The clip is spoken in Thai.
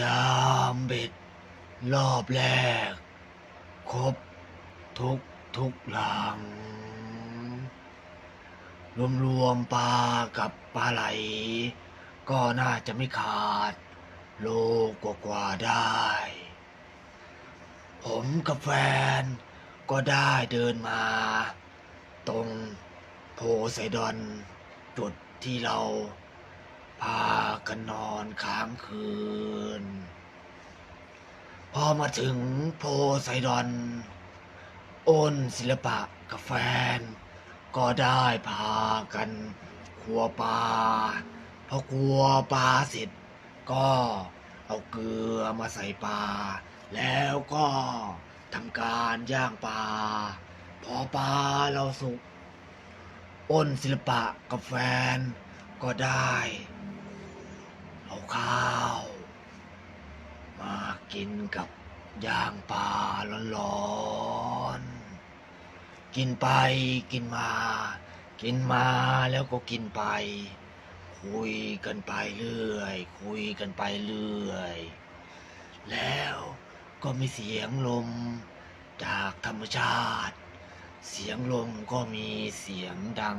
ยามเบ็ด รอบแรก ครบ ทุกทุกหลัง รวมรวมๆปลากับปลาไหล ก็น่าจะไม่ขาด โลกว่าได้ ผมกับแฟนก็ได้เดินมา ตรงโพไซดอนจุดที่เราพา กันนอนค้างคืน พอมาถึงโพไซดอนอ้นศิลปะกับแฟน ก็ได้พากันขัวปลาพอขัวปลาเสร็จ ก็เอาเกลือมาใส่ปลาแล้วก็ทำการย่างปลาพอปลาเราสุกอ้นศิลปะกับแฟนก็ได้ เอาข้าว มากินกับย่างปลาร้อนๆ กินไปกินมา กินมาแล้วก็กินไป คุยกันไปเรื่อย คุยกันไปเรื่อย แล้วก็มีเสียงลมจากธรรมชาติ เสียงลมก็มีเสียงดัง